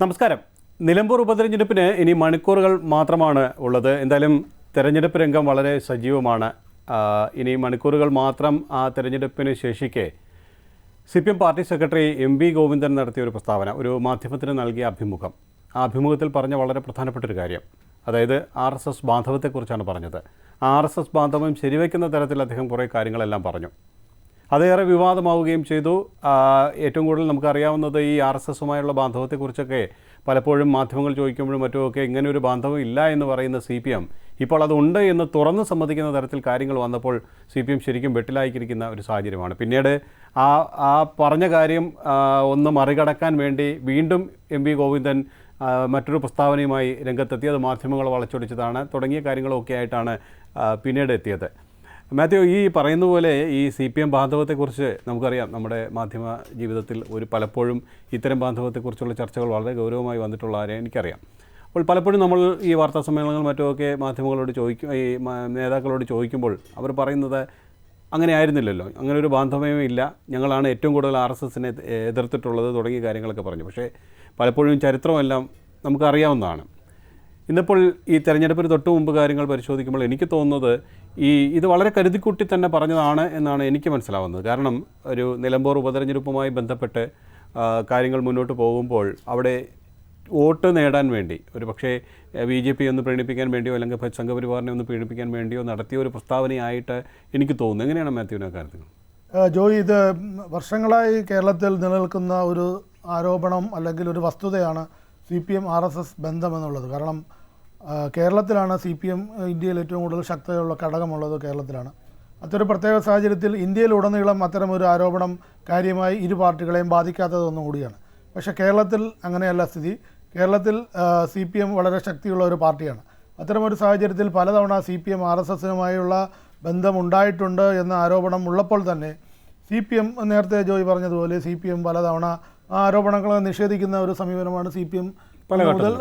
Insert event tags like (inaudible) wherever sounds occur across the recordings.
നമസ്കാരം. നിലമ്പൂർ ഉപതെരഞ്ഞെടുപ്പിന് ഇനി മണിക്കൂറുകൾ മാത്രമാണ് ഉള്ളത്. എന്തായാലും തെരഞ്ഞെടുപ്പ് രംഗം വളരെ സജീവമാണ്. ഇനി മണിക്കൂറുകൾ മാത്രം ആ തെരഞ്ഞെടുപ്പിന് ശേഷിക്കെ C P M party secretary M V Govindan നടത്തിയ ഒരു പ്രസ്താവന ഒരു മാധ്യമത്തിന് നൽകിയ അഭിമുഖം. ആ അഭിമുഖത്തിൽ പറഞ്ഞ വളരെ പ്രധാനപ്പെട്ട ഒരു കാര്യം. അതായത് ആർ എസ് എസ് ബാന്ധവത്തെക്കുറിച്ചാണ് പറഞ്ഞത്. ആർ എസ് എസ് ബാന്ധവം ശരിവയ്ക്കുന്ന തരത്തിൽ അദ്ദേഹം കുറേ കാര്യങ്ങളെല്ലാം പറഞ്ഞു. അതേറെ വിവാദമാവുകയും ചെയ്തു. ഏറ്റവും കൂടുതൽ നമുക്കറിയാവുന്നത് ഈ ആർ എസ് എസുമായുള്ള ബാന്ധവത്തെക്കുറിച്ചൊക്കെ പലപ്പോഴും മാധ്യമങ്ങൾ ചോദിക്കുമ്പോഴും മറ്റുമൊക്കെ ഇങ്ങനെ ഒരു ബാന്ധവം ഇല്ല എന്ന് പറയുന്ന സി പി എം ഇപ്പോൾ അതുണ്ട് എന്ന് തുറന്ന് സമ്മതിക്കുന്ന തരത്തിൽ കാര്യങ്ങൾ വന്നപ്പോൾ സി പി എം ശരിക്കും വെട്ടിലായിക്കിരിക്കുന്ന ഒരു സാഹചര്യമാണ്. പിന്നീട് ആ ആ പറഞ്ഞ കാര്യം ഒന്ന് മറികടക്കാൻ വേണ്ടി വീണ്ടും എം വി ഗോവിന്ദൻ മറ്റൊരു പ്രസ്താവനയുമായി രംഗത്തെത്തി. അത് മാധ്യമങ്ങൾ വളച്ചൊടിച്ചതാണ്. തുടങ്ങിയ കാര്യങ്ങളൊക്കെ ആയിട്ടാണ് പിന്നീട് എത്തിയത്. മാത്യു ഈ പറയുന്ന പോലെ ഈ സി പി എം ബാന്ധവത്തെക്കുറിച്ച് നമുക്കറിയാം. നമ്മുടെ മാധ്യമ ജീവിതത്തിൽ ഒരു പലപ്പോഴും ഇത്തരം ബാന്ധവത്തെക്കുറിച്ചുള്ള ചർച്ചകൾ വളരെ ഗൗരവമായി വന്നിട്ടുള്ള ആരെ എനിക്കറിയാം. അപ്പോൾ പലപ്പോഴും നമ്മൾ ഈ വാർത്താ സമ്മേളനങ്ങൾ മറ്റുമൊക്കെ മാധ്യമങ്ങളോട് ചോദിക്കും ഈ നേതാക്കളോട് ചോദിക്കുമ്പോൾ അവർ പറയുന്നത് അങ്ങനെ ആയിരുന്നില്ലല്ലോ. അങ്ങനെ ഒരു ബാന്ധവമേ ഇല്ല. ഞങ്ങളാണ് ഏറ്റവും കൂടുതൽ ആർ എസ് എസിനെ എതിർത്തിട്ടുള്ളത് തുടങ്ങിയ കാര്യങ്ങളൊക്കെ പറഞ്ഞു. പക്ഷേ പലപ്പോഴും ചരിത്രമെല്ലാം നമുക്കറിയാവുന്നതാണ്. ഇന്നിപ്പോൾ ഈ തെരഞ്ഞെടുപ്പിന് തൊട്ട് മുമ്പ് കാര്യങ്ങൾ പരിശോധിക്കുമ്പോൾ എനിക്ക് തോന്നുന്നത് ഈ ഇത് വളരെ കരുതിക്കൂട്ടി തന്നെ പറഞ്ഞതാണ് എന്നാണ് എനിക്ക് മനസ്സിലാവുന്നത്. കാരണം ഒരു നിലമ്പൂർ ഉപതെരഞ്ഞെടുപ്പുമായി ബന്ധപ്പെട്ട് കാര്യങ്ങൾ മുന്നോട്ട് പോകുമ്പോൾ അവിടെ വോട്ട് നേടാൻ വേണ്ടി ഒരു പക്ഷേ ബി ജെ പി ഒന്ന് പ്രീണിപ്പിക്കാൻ വേണ്ടിയോ അല്ലെങ്കിൽ സംഘപരിവാറിനെ ഒന്ന് പ്രീണിപ്പിക്കാൻ വേണ്ടിയോ നടത്തിയ ഒരു പ്രസ്താവനയായിട്ട് എനിക്ക് തോന്നുന്നു. എങ്ങനെയാണ് മാത്യുവിനെ കാര്യത്തിൽ? ജോയി ഇത് വർഷങ്ങളായി കേരളത്തിൽ നിലനിൽക്കുന്ന ഒരു ആരോപണം അല്ലെങ്കിൽ ഒരു വസ്തുതയാണ് C P M R S S ബന്ധമെന്നുള്ളത്. കാരണം കേരളത്തിലാണ് സി പി എം ഇന്ത്യയിൽ ഏറ്റവും കൂടുതൽ ശക്തിയുള്ള ഘടകമുള്ളത് കേരളത്തിലാണ്. അത്തൊരു പ്രത്യേക സാഹചര്യത്തിൽ ഇന്ത്യയിലുടനീളം അത്തരമൊരു ആരോപണം കാര്യമായി ഇരു പാർട്ടികളെയും ബാധിക്കാത്തതൊന്നും കൂടിയാണ്. പക്ഷേ കേരളത്തിൽ അങ്ങനെയല്ല സ്ഥിതി. കേരളത്തിൽ സി പി എം വളരെ ശക്തിയുള്ള ഒരു പാർട്ടിയാണ്. അത്തരമൊരു സാഹചര്യത്തിൽ പലതവണ C P M R S എസിനുമായുള്ള ബന്ധമുണ്ടായിട്ടുണ്ട് എന്ന ആരോപണം ഉള്ളപ്പോൾ തന്നെ സി പി എം നേരത്തെ ജോയി പറഞ്ഞതുപോലെ സി പി എം പലതവണ ആരോപണങ്ങളെ നിഷേധിക്കുന്ന ഒരു സമീപനമാണ് സി പി എം മുതൽ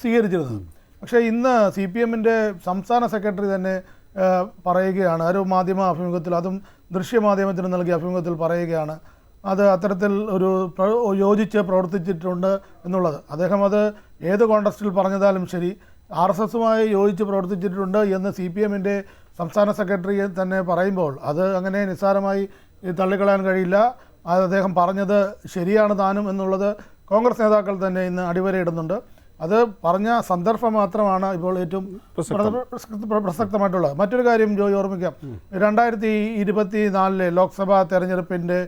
സ്വീകരിച്ചിരുന്നത്. പക്ഷേ ഇന്ന് സി പി എമ്മിന്റെ സംസ്ഥാന സെക്രട്ടറി തന്നെ പറയുകയാണ്. ഒരു മാധ്യമ അഭിമുഖത്തിൽ അതും ദൃശ്യമാധ്യമത്തിന് നൽകിയ അഭിമുഖത്തിൽ പറയുകയാണ്. അത് അത്തരത്തിൽ ഒരു യോജിച്ച് പ്രവർത്തിച്ചിട്ടുണ്ട് എന്നുള്ളത്. അദ്ദേഹം അത് ഏത് കോൺടസ്റ്റിൽ പറഞ്ഞതാലും ശരി ആർ എസ് എസുമായി യോജിച്ച് പ്രവർത്തിച്ചിട്ടുണ്ട് എന്ന് സി പി എമ്മിന്റെ സംസ്ഥാന സെക്രട്ടറി തന്നെ പറയുമ്പോൾ അത് അങ്ങനെ നിസ്സാരമായി തള്ളിക്കളയാൻ കഴിയില്ല. അത് അദ്ദേഹം പറഞ്ഞത് ശരിയാണ് താനും എന്നുള്ളത് കോൺഗ്രസ് നേതാക്കൾ തന്നെ ഇന്ന് അടിവരയിടുന്നുണ്ട്. അത് പറഞ്ഞ സന്ദർഭം മാത്രമാണ് ഇപ്പോൾ ഏറ്റവും പ്രസക്തമായിട്ടുള്ളത്. മറ്റൊരു കാര്യം ജോയി ഓർമ്മിക്കാം. രണ്ടായിരത്തി ഇരുപത്തി നാലിലെ ലോക്സഭാ തെരഞ്ഞെടുപ്പിന്റെ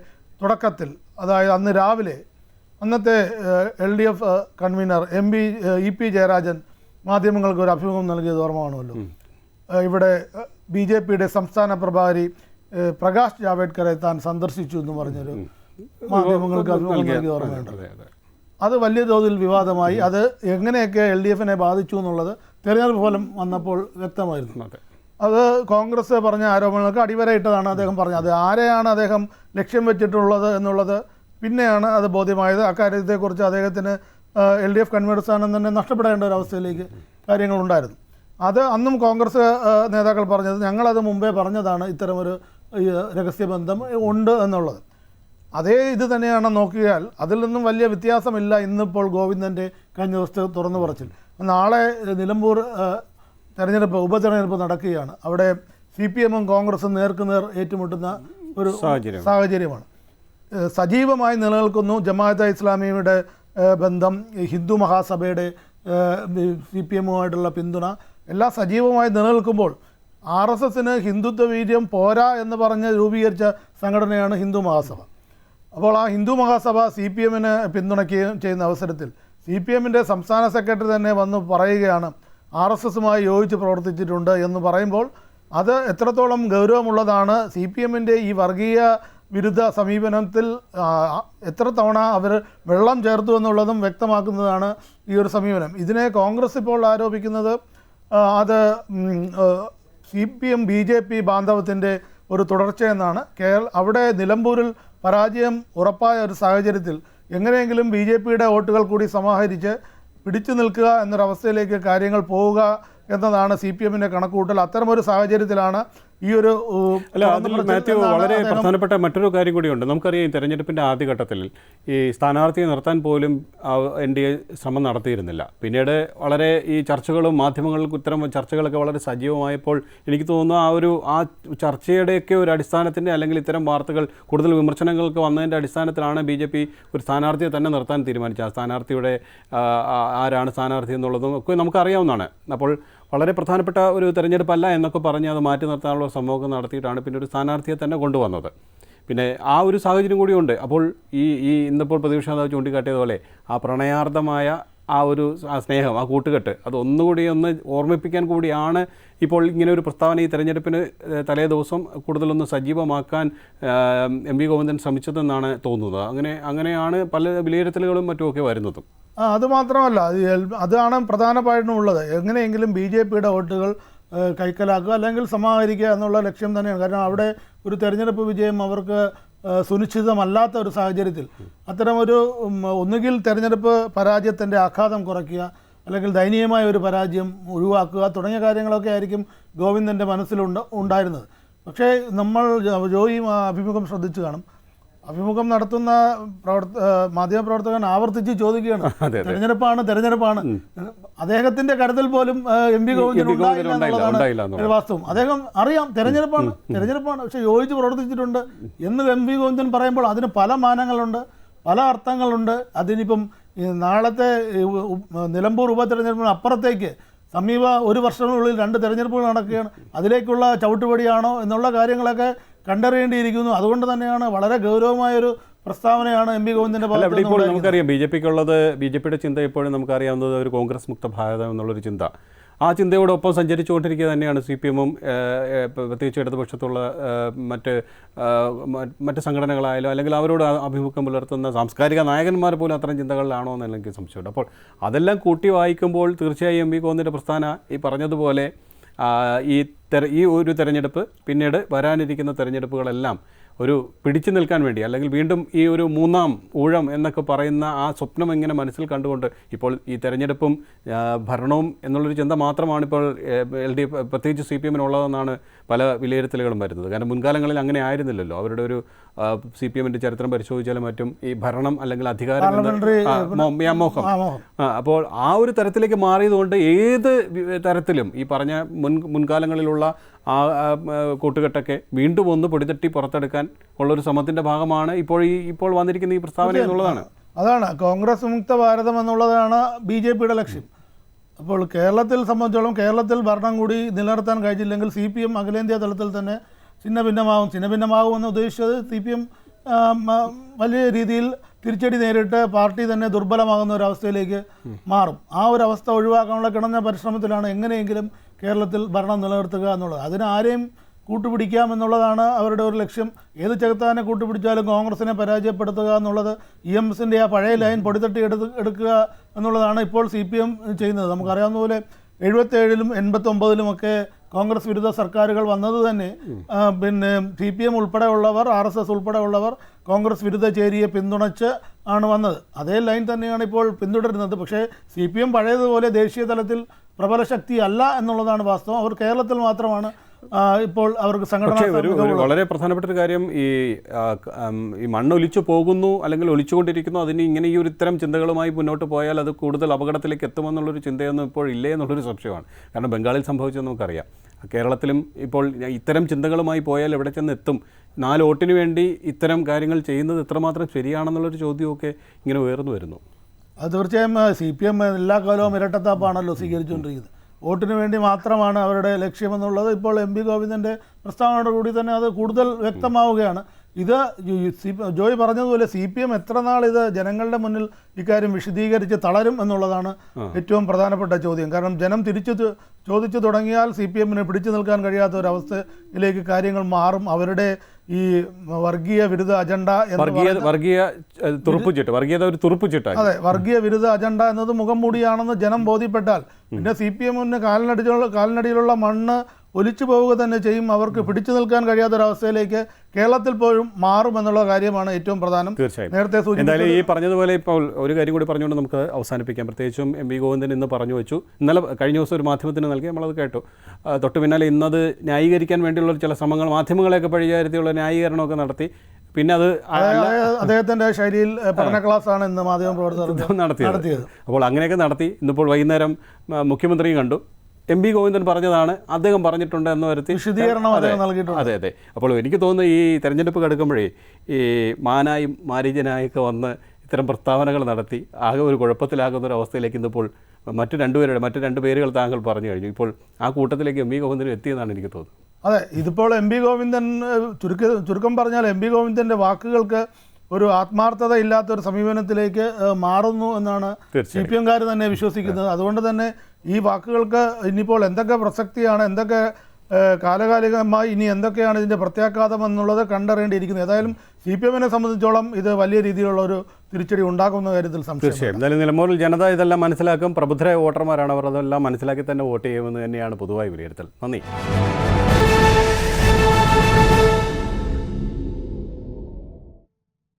തുടക്കത്തിൽ അതായത് അന്ന് രാവിലെ അന്നത്തെ L D F convenor M P E P Jayarajan മാധ്യമങ്ങൾക്ക് ഒരു അഭിമുഖം നൽകിയത് ഓർമ്മ കാണുമല്ലോ. ഇവിടെ ബി ജെ പിയുടെ സംസ്ഥാന പ്രഭാരി പ്രകാശ് ജാവേദ്കറെ താൻ സന്ദർശിച്ചു എന്ന് പറഞ്ഞൊരു മാധ്യമങ്ങൾക്ക് അഭിമുഖം നൽകിയ ഓർമ്മയുണ്ട് അതെ വലിയ തോതിൽ വിവാദമായി. അത് എങ്ങനെയൊക്കെ എൽ ഡി എഫിനെ ബാധിച്ചു എന്നുള്ളത് തെരഞ്ഞെടുപ്പ് ഫലം വന്നപ്പോൾ വ്യക്തമായിരുന്നു. അത്. കോൺഗ്രസ് പറഞ്ഞ ആരോപണങ്ങൾക്ക് അടിവരയിട്ടതാണ് അദ്ദേഹം പറഞ്ഞത്. അത് ആരെയാണ് അദ്ദേഹം ലക്ഷ്യം വെച്ചിട്ടുള്ളത് എന്നുള്ളത് പിന്നെയാണ് അത് ബോധ്യമായത്. അക്കാര്യത്തെക്കുറിച്ച് അദ്ദേഹത്തിന് എൽ ഡി എഫ് കൺവീനർ സ്ഥാനം തന്നെ നഷ്ടപ്പെടേണ്ട ഒരു അവസ്ഥയിലേക്ക് കാര്യങ്ങളുണ്ടായിരുന്നു. അത് അന്നും കോൺഗ്രസ് നേതാക്കൾ പറഞ്ഞത് ഞങ്ങളത് മുമ്പേ പറഞ്ഞതാണ് ഇത്തരമൊരു രഹസ്യബന്ധം ഉണ്ട് എന്നുള്ളത്. അതേ ഇത് തന്നെയാണ് നോക്കിയാൽ അതിൽ നിന്നും വലിയ വ്യത്യാസമില്ല ഇന്നിപ്പോൾ ഗോവിന്ദന്റെ കഴിഞ്ഞ ദിവസത്തെ തുറന്നു പറച്ചിൽ. നാളെ നിലമ്പൂർ തെരഞ്ഞെടുപ്പ് ഉപതെരഞ്ഞെടുപ്പ് നടക്കുകയാണ്. അവിടെ സി പി എമ്മും കോൺഗ്രസും നേർക്കുനേർ ഏറ്റുമുട്ടുന്ന ഒരു സാഹചര്യം. സാഹചര്യമാണ്. സജീവമായി നിലനിൽക്കുന്നു ജമാഅത്തെ ഇസ്ലാമിയുടെ ബന്ധം. ഹിന്ദു മഹാസഭയുടെ സി പി എമ്മുമായിട്ടുള്ള പിന്തുണ. എല്ലാം സജീവമായി നിലനിൽക്കുമ്പോൾ ആർ എസ് എസിന് ഹിന്ദുത്വ വീര്യം പോരാ എന്ന് പറഞ്ഞ് രൂപീകരിച്ച സംഘടനയാണ് ഹിന്ദു മഹാസഭ. അപ്പോൾ ആ ഹിന്ദു മഹാസഭ സി പി എമ്മിന് പിന്തുണയ്ക്കുകയും ചെയ്യുന്ന അവസരത്തിൽ സി പി എമ്മിന്റെ സംസ്ഥാന സെക്രട്ടറി തന്നെ വന്ന് പറയുകയാണ് ആർ എസ് എസുമായി യോജിച്ച് പ്രവർത്തിച്ചിട്ടുണ്ട് എന്ന് പറയുമ്പോൾ അത് എത്രത്തോളം ഗൗരവമുള്ളതാണ് സി പി എമ്മിന്റെ ഈ വർഗീയ വിരുദ്ധ സമീപനത്തിൽ എത്ര തവണ അവർ വെള്ളം ചേർത്തു എന്നുള്ളതും വ്യക്തമാക്കുന്നതാണ് ഈ ഒരു സമീപനം. ഇതിനെ കോൺഗ്രസ് ഇപ്പോൾ ആരോപിക്കുന്നത് അത് C P M B J P ബാന്ധവത്തിന്റെ ഒരു തുടർച്ചയെന്നാണ് കേരള അവിടെ നിലമ്പൂരിൽ പരാജയം ഉറപ്പായ ഒരു സാഹചര്യത്തിൽ എങ്ങനെയെങ്കിലും ബി ജെ പിയുടെ വോട്ടുകൾ കൂടി സമാഹരിച്ച് പിടിച്ചു നിൽക്കുക എന്നൊരവസ്ഥയിലേക്ക് കാര്യങ്ങൾ പോവുക എന്നതാണ് സി പി എമ്മിന്റെ കണക്കുകൂട്ടൽ. അത്തരമൊരു സാഹചര്യത്തിലാണ് ഈ ഒരു അല്ല അതിൽ മാത്യു വളരെ പ്രധാനപ്പെട്ട മറ്റൊരു കാര്യം കൂടിയുണ്ട്. നമുക്കറിയാം ഈ തെരഞ്ഞെടുപ്പിന്റെ ആദ്യഘട്ടത്തിൽ ഈ സ്ഥാനാർത്ഥിയെ നിർത്താൻ പോലും എൻ ഡി എ ശ്രമം നടത്തിയിരുന്നില്ല. പിന്നീട് വളരെ ഈ ചർച്ചകളും മാധ്യമങ്ങൾക്ക് ഇത്തരം ചർച്ചകളൊക്കെ വളരെ സജീവമായപ്പോൾ എനിക്ക് തോന്നുന്നു ആ ഒരു ആ ചർച്ചയുടെയൊക്കെ ഒരു അടിസ്ഥാനത്തിന്റെ അല്ലെങ്കിൽ ഇത്തരം വാർത്തകൾ കൂടുതൽ വിമർശനങ്ങൾക്ക് വന്നതിന്റെ അടിസ്ഥാനത്തിലാണ് ബി ജെ പി ഒരു സ്ഥാനാർത്ഥിയെ തന്നെ നിർത്താൻ തീരുമാനിച്ചത്. ആ സ്ഥാനാർത്ഥിയുടെ ആരാണ് സ്ഥാനാർത്ഥി എന്നുള്ളതും ഒക്കെ നമുക്കറിയാവുന്നതാണ്. അപ്പോൾ വളരെ പ്രധാനപ്പെട്ട ഒരു തെരഞ്ഞെടുപ്പല്ല എന്നൊക്കെ പറഞ്ഞ് അത് മാറ്റി നിർത്താനുള്ള ശ്രമമൊക്കെ നടത്തിയിട്ടാണ് പിന്നെ ഒരു സ്ഥാനാർത്ഥിയെ തന്നെ കൊണ്ടുവന്നത്. പിന്നെ ആ ഒരു സാഹചര്യം കൂടിയുണ്ട്. അപ്പോൾ ഈ ഈ ഇന്നിപ്പോൾ പ്രതിപക്ഷ നേതാവ് ചൂണ്ടിക്കാട്ടിയതുപോലെ ആ പ്രണയാർദ്ധമായ ആ ഒരു സ്നേഹം ആ കൂട്ടുകെട്ട് അത് ഒന്നുകൂടി ഒന്ന് ഓർമ്മിപ്പിക്കാൻ കൂടിയാണ് ഇപ്പോൾ ഇങ്ങനെ ഒരു പ്രസ്താവന ഈ തെരഞ്ഞെടുപ്പിന് തലേ ദിവസം കൂടുതലൊന്ന് സജീവമാക്കാൻ എം വി ഗോവിന്ദൻ ശ്രമിച്ചതെന്നാണ് തോന്നുന്നത്. അങ്ങനെ അങ്ങനെയാണ് പല വിലയിരുത്തലുകളും മറ്റുമൊക്കെ വരുന്നതും. ആ അതുമാത്രമല്ല അതാണ് പ്രധാനമായിട്ടും ഉള്ളത്. എങ്ങനെയെങ്കിലും ബി ജെ പിയുടെ വോട്ടുകൾ കൈക്കലാക്കുക അല്ലെങ്കിൽ സമാഹരിക്കുക എന്നുള്ള ലക്ഷ്യം തന്നെയാണ്. കാരണം അവിടെ ഒരു തെരഞ്ഞെടുപ്പ് വിജയം അവർക്ക് സുനിശ്ചിതമല്ലാത്ത ഒരു സാഹചര്യത്തിൽ അത്തരമൊരു ഒന്നുകിൽ തെരഞ്ഞെടുപ്പ് പരാജയത്തിന്റെ ആഘാതം കുറയ്ക്കുക അല്ലെങ്കിൽ ദയനീയമായ ഒരു പരാജയം ഒഴിവാക്കുക തുടങ്ങിയ കാര്യങ്ങളൊക്കെ ആയിരിക്കും ഗോവിന്ദന്റെ മനസ്സിലുണ്ട് ഉണ്ടായിരുന്നത്. പക്ഷേ നമ്മൾ ജോയി അഭിമുഖം ശ്രദ്ധിച്ചു കാണും. അഭിമുഖം നടത്തുന്ന പ്രവർത്ത മാധ്യമപ്രവർത്തകൻ ആവർത്തിച്ച് ചോദിക്കുകയാണ്. (laughs) തെരഞ്ഞെടുപ്പാണ് തെരഞ്ഞെടുപ്പാണ്. അദ്ദേഹത്തിന്റെ കരുതൽ പോലും എം പി ഗോവിന്ദൻ ഉണ്ടായില്ല. വാസ്തവം. അദ്ദേഹം അറിയാം തെരഞ്ഞെടുപ്പാണ് തെരഞ്ഞെടുപ്പാണ്. പക്ഷെ യോജിച്ച് പ്രവർത്തിച്ചിട്ടുണ്ട് എന്ന് എം പി ഗോവിന്ദൻ പറയുമ്പോൾ അതിന് പല മാനങ്ങളുണ്ട് പല അർത്ഥങ്ങളുണ്ട്. അതിനിപ്പം നാളത്തെ നിലമ്പൂർ ഉപതെരഞ്ഞെടുപ്പിന് അപ്പുറത്തേക്ക് സമീപ ഒരു വർഷത്തിനുള്ളിൽ രണ്ട് തെരഞ്ഞെടുപ്പുകൾ നടക്കുകയാണ്. അതിലേക്കുള്ള ചവിട്ടുപടിയാണോ എന്നുള്ള കാര്യങ്ങളൊക്കെ കണ്ടറിയേണ്ടിയിരിക്കുന്നു. അതുകൊണ്ട് തന്നെയാണ് വളരെ ഗൗരവമായൊരു പ്രസ്താവനയാണ് എം പി ഗോവിന്ദന്റെ അല്ല ഇവിടെ ഇപ്പോൾ നമുക്കറിയാം ബി ജെ പിക്കുള്ളത് ബി ജെ പിയുടെ ചിന്ത ഇപ്പോഴും നമുക്കറിയാവുന്നത് ഒരു കോൺഗ്രസ് മുക്ത ഭാരതം എന്നുള്ളൊരു ചിന്ത. ആ ചിന്തയോടൊപ്പം സഞ്ചരിച്ചുകൊണ്ടിരിക്കുക തന്നെയാണ് സി പി എമ്മും പ്രത്യേകിച്ച് ഇടതുപക്ഷത്തുള്ള മറ്റ് മറ്റ് സംഘടനകളായാലും അല്ലെങ്കിൽ അവരോട് അഭിമുഖം പുലർത്തുന്ന സാംസ്കാരിക നായകന്മാർ പോലും അത്തരം ചിന്തകളിലാണോ എന്ന് എനിക്ക് സംശയമുണ്ട്. അപ്പോൾ അതെല്ലാം കൂട്ടി വായിക്കുമ്പോൾ തീർച്ചയായും എം വി കോന്നിന്റെ പ്രസ്ഥാന ഈ പറഞ്ഞതുപോലെ ഈ തെര ഈ ഒരു തെരഞ്ഞെടുപ്പ് പിന്നീട് വരാനിരിക്കുന്ന തെരഞ്ഞെടുപ്പുകളെല്ലാം ഒരു പിടിച്ചു നിൽക്കാൻ വേണ്ടി അല്ലെങ്കിൽ വീണ്ടും ഈ ഒരു മൂന്നാം ഊഴം എന്നൊക്കെ പറയുന്ന ആ സ്വപ്നം എങ്ങനെ മനസ്സിൽ കണ്ടുകൊണ്ട് ഇപ്പോൾ ഈ തെരഞ്ഞെടുപ്പും ഭരണവും എന്നുള്ളൊരു ചിന്ത മാത്രമാണ് ഇപ്പോൾ എൽ ഡി എഫ് പ്രത്യേകിച്ച് സി പി എമ്മിനുള്ളതെന്നാണ് പല വിലയിരുത്തലുകളും വരുന്നത്. കാരണം മുൻകാലങ്ങളിൽ അങ്ങനെ ആയിരുന്നില്ലല്ലോ. അവരുടെ ഒരു സി പി എമ്മിന്റെ ചരിത്രം പരിശോധിച്ചാലും മറ്റും ഈ ഭരണം അല്ലെങ്കിൽ അധികാരം വ്യാമോഹം അപ്പോൾ ആ ഒരു തരത്തിലേക്ക് മാറിയതുകൊണ്ട് ഏത് തരത്തിലും ഈ പറഞ്ഞ മുൻ മുൻകാലങ്ങളിലുള്ള ആ കൂട്ടുകെട്ടൊക്കെ വീണ്ടും ഒന്ന് പൊടിതട്ടി പുറത്തെടുക്കാൻ ഉള്ളൊരു ശ്രമത്തിന്റെ ഭാഗമാണ് ഇപ്പോൾ ഈ ഇപ്പോൾ വന്നിരിക്കുന്ന ഈ പ്രസ്താവന എന്നുള്ളതാണ്. അതാണ്. കോൺഗ്രസ് മുക്ത ഭാരതം എന്നുള്ളതാണ് ബി ജെ പിയുടെ ലക്ഷ്യം. അപ്പോൾ കേരളത്തിൽ സംബന്ധിച്ചോളം കേരളത്തിൽ ഭരണം കൂടി നിലനിർത്താൻ കഴിഞ്ഞില്ലെങ്കിൽ സി പി എം അഖിലേന്ത്യാ തലത്തിൽ തന്നെ ചിന്ന ഭിന്നമാകും ചിന്ന ഭിന്നമാകും എന്ന് ഉദ്ദേശിച്ചത് സി പി എം വലിയ രീതിയിൽ തിരിച്ചടി നേരിട്ട് പാർട്ടി തന്നെ ദുർബലമാകുന്ന ഒരു അവസ്ഥയിലേക്ക് മാറും. ആ ഒരു അവസ്ഥ ഒഴിവാക്കാനുള്ള കിടന്ന പരിശ്രമത്തിലാണ് എങ്ങനെയെങ്കിലും കേരളത്തിൽ ഭരണം നിലനിർത്തുക എന്നുള്ളത്. അതിന് ആരെയും കൂട്ടുപിടിക്കാം എന്നുള്ളതാണ് അവരുടെ ഒരു ലക്ഷ്യം. ഏത് ചെകുത്താനെ കൂട്ടുപിടിച്ചാലും കോൺഗ്രസിനെ പരാജയപ്പെടുത്തുക എന്നുള്ളത് ഇ എം എസിന്റെ ആ പഴയ ലൈൻ പൊടിത്തട്ടി എടുത്ത് എടുക്കുക എന്നുള്ളതാണ് ഇപ്പോൾ സി പി എം ചെയ്യുന്നത്. നമുക്കറിയാവുന്ന പോലെ എഴുപത്തേഴിലും എൺപത്തൊമ്പതിലുമൊക്കെ കോൺഗ്രസ് വിരുദ്ധ സർക്കാരുകൾ വന്നത് തന്നെ പിന്നെ സി പി എം ഉൾപ്പെടെയുള്ളവർ ആർ എസ് എസ് ഉൾപ്പെടെയുള്ളവർ കോൺഗ്രസ് വിരുദ്ധ ചേരിയെ പിന്തുണച്ച് ആണ് വന്നത്. അതേ ലൈൻ തന്നെയാണ് ഇപ്പോൾ പിന്തുടരുന്നത്. പക്ഷേ സി പി എം പഴയതുപോലെ ദേശീയ തലത്തിൽ പ്രബല ശക്തി അല്ല എന്നുള്ളതാണ് വാസ്തവം. അവർ കേരളത്തിൽ മാത്രമാണ് ഇപ്പോൾ അവർക്ക് സംഘടന. വളരെ പ്രധാനപ്പെട്ട ഒരു കാര്യം ഈ ഈ മണ്ണ് ഒലിച്ചു പോകുന്നു അല്ലെങ്കിൽ ഒലിച്ചുകൊണ്ടിരിക്കുന്നു അതിന് ഇങ്ങനെ ഈ ഒരു ഇത്തരം ചിന്തകളുമായി മുന്നോട്ട് പോയാൽ അത് കൂടുതൽ അപകടത്തിലേക്ക് എത്തുമെന്നുള്ളൊരു ചിന്തയൊന്നും ഇപ്പോൾ ഇല്ലേ എന്നുള്ളൊരു സംശയമാണ്. കാരണം ബംഗാളിൽ സംഭവിച്ചത് നമുക്കറിയാം. കേരളത്തിലും ഇപ്പോൾ ഇത്തരം ചിന്തകളുമായി പോയാൽ എവിടെ ചെന്ന് എത്തും നാല് വോട്ടിന് വേണ്ടി ഇത്തരം കാര്യങ്ങൾ ചെയ്യുന്നത് എത്രമാത്രം ശരിയാണെന്നുള്ളൊരു ചോദ്യമൊക്കെ ഇങ്ങനെ ഉയർന്നു വരുന്നു. അത് തീർച്ചയായും സി പി എം എല്ലാ കാലവും ഇരട്ടത്താപ്പാണല്ലോ സ്വീകരിച്ചുകൊണ്ടിരിക്കുന്നത്. വോട്ടിന് വേണ്ടി മാത്രമാണ് അവരുടെ ലക്ഷ്യമെന്നുള്ളത്. ഇപ്പോൾ എം പി ഗോവിന്ദന്റെ പ്രസ്താവനയോടുകൂടി തന്നെ അത് കൂടുതൽ വ്യക്തമാവുകയാണ്. ഇത് ജോയ് പറഞ്ഞതുപോലെ സി പി എം എത്ര നാൾ ഇത് ജനങ്ങളുടെ മുന്നിൽ ഇക്കാര്യം വിശദീകരിച്ച് തളരും എന്നുള്ളതാണ് ഏറ്റവും പ്രധാനപ്പെട്ട ചോദ്യം. കാരണം ജനം തിരിച്ചു ചോദിച്ചു തുടങ്ങിയാൽ സി പി എമ്മിന് പിടിച്ചു നിൽക്കാൻ കഴിയാത്ത ഒരു അവസ്ഥയിലേക്ക് കാര്യങ്ങൾ മാറും. അവരുടെ ഈ വർഗീയ വിരുദ്ധ അജണ്ട വർഗീയ ഏഹ്, വർഗീയത ഒരു തുറുപ്പുചിട്ടാണ് അതെ വർഗീയ വിരുദ്ധ അജണ്ട എന്നത് മുഖം മൂടിയാണെന്ന് ജനം ബോധ്യപ്പെട്ടാൽ പിന്നെ സി പി എമ്മിന് കാലിനടിയിലുള്ള കാലിനടിയിലുള്ള മണ്ണ് ഒലിച്ചു പോവുക തന്നെ ചെയ്യും. അവർക്ക് പിടിച്ചു നിൽക്കാൻ കഴിയാത്തൊരവസ്ഥയിലേക്ക് കേരളത്തിൽ പോലും മാറുമെന്നുള്ള കാര്യമാണ് ഏറ്റവും പ്രധാനം. തീർച്ചയായും. നേരത്തെ എന്തായാലും ഈ പറഞ്ഞതുപോലെ ഇപ്പോൾ ഒരു കാര്യം കൂടി പറഞ്ഞുകൊണ്ട് നമുക്ക് അവസാനിപ്പിക്കാം. പ്രത്യേകിച്ചും എം വി ഗോവിന്ദൻ ഇന്ന് പറഞ്ഞു വെച്ചു. ഇന്നലെ കഴിഞ്ഞ ദിവസം ഒരു മാധ്യമത്തിന് നൽകി നമ്മളത് കേട്ടു. തൊട്ടു പിന്നാലെ ഇന്നത് ന്യായീകരിക്കാൻ വേണ്ടിയുള്ള ചില ശ്രമങ്ങൾ മാധ്യമങ്ങളെയൊക്കെ പഴിചാരത്തിയുള്ള ന്യായീകരണമൊക്കെ നടത്തി. പിന്നെ അത് അദ്ദേഹത്തിന്റെ ശൈലിയിൽ പഠന ക്ലാസ് ആണ് ഇന്ന് മാധ്യമ പ്രവർത്തകർ നടത്തിയത്. അപ്പോൾ അങ്ങനെയൊക്കെ നടത്തി. ഇന്നിപ്പോൾ വൈകുന്നേരം മുഖ്യമന്ത്രിയും കണ്ടു. എം ബി ഗോവിന്ദൻ പറഞ്ഞതാണ് അദ്ദേഹം പറഞ്ഞിട്ടുണ്ട് എന്ന് വരുത്തി. വിശദീകരണം നൽകിയിട്ടുണ്ട്. അതെ അതെ. അപ്പോൾ എനിക്ക് തോന്നുന്നു ഈ തെരഞ്ഞെടുപ്പ് കടുക്കുമ്പോഴേ ഈ മാനായും മാരീജനായൊക്കെ വന്ന് ഇത്തരം പ്രസ്താവനകൾ നടത്തി ആകെ ഒരു കുഴപ്പത്തിലാകുന്ന ഒരു അവസ്ഥയിലേക്ക് ഇന്നിപ്പോൾ മറ്റു രണ്ടുപേരുടെ മറ്റു രണ്ട് പേരുകൾ താങ്കൾ പറഞ്ഞു കഴിഞ്ഞു. ഇപ്പോൾ ആ കൂട്ടത്തിലേക്ക് എം വി ഗോവിന്ദൻ എത്തിയെന്നാണ് എനിക്ക് തോന്നുന്നത്. അതെ ഇതിപ്പോൾ എം ബി ഗോവിന്ദൻ ചുരുക്ക ചുരുക്കം പറഞ്ഞാൽ എം ബി ഗോവിന്ദന്റെ വാക്കുകൾക്ക് ഒരു ആത്മാർത്ഥത ഇല്ലാത്ത ഒരു സമീപനത്തിലേക്ക് മാറുന്നു എന്നാണ് സി പി എംകാർ തന്നെ വിശ്വസിക്കുന്നത്. അതുകൊണ്ട് തന്നെ ഈ വാക്കുകൾക്ക് ഇനിയിപ്പോൾ എന്തൊക്കെ പ്രസക്തിയാണ് എന്തൊക്കെ കാലകാലികമായി ഇനി എന്തൊക്കെയാണ് ഇതിന്റെ പ്രത്യാഘാതം എന്നുള്ളത് കണ്ടറിയേണ്ടിയിരിക്കുന്നത് ഏതായാലും സി പി എമ്മിനെ സംബന്ധിച്ചോളം ഇത് വലിയ രീതിയിലുള്ള ഒരു തിരിച്ചടി ഉണ്ടാക്കുന്ന കാര്യത്തിൽ സംശയം തീർച്ചയായും. എന്തായാലും നിലമ്പൂരിൽ ജനത ഇതെല്ലാം മനസ്സിലാക്കും. പ്രബുദ്ധരായ വോട്ടർമാരാണ് അവർ അതെല്ലാം മനസ്സിലാക്കി തന്നെ വോട്ട് ചെയ്യുമെന്ന് തന്നെയാണ് പൊതുവായി വിലയിരുത്തൽ. നന്ദി.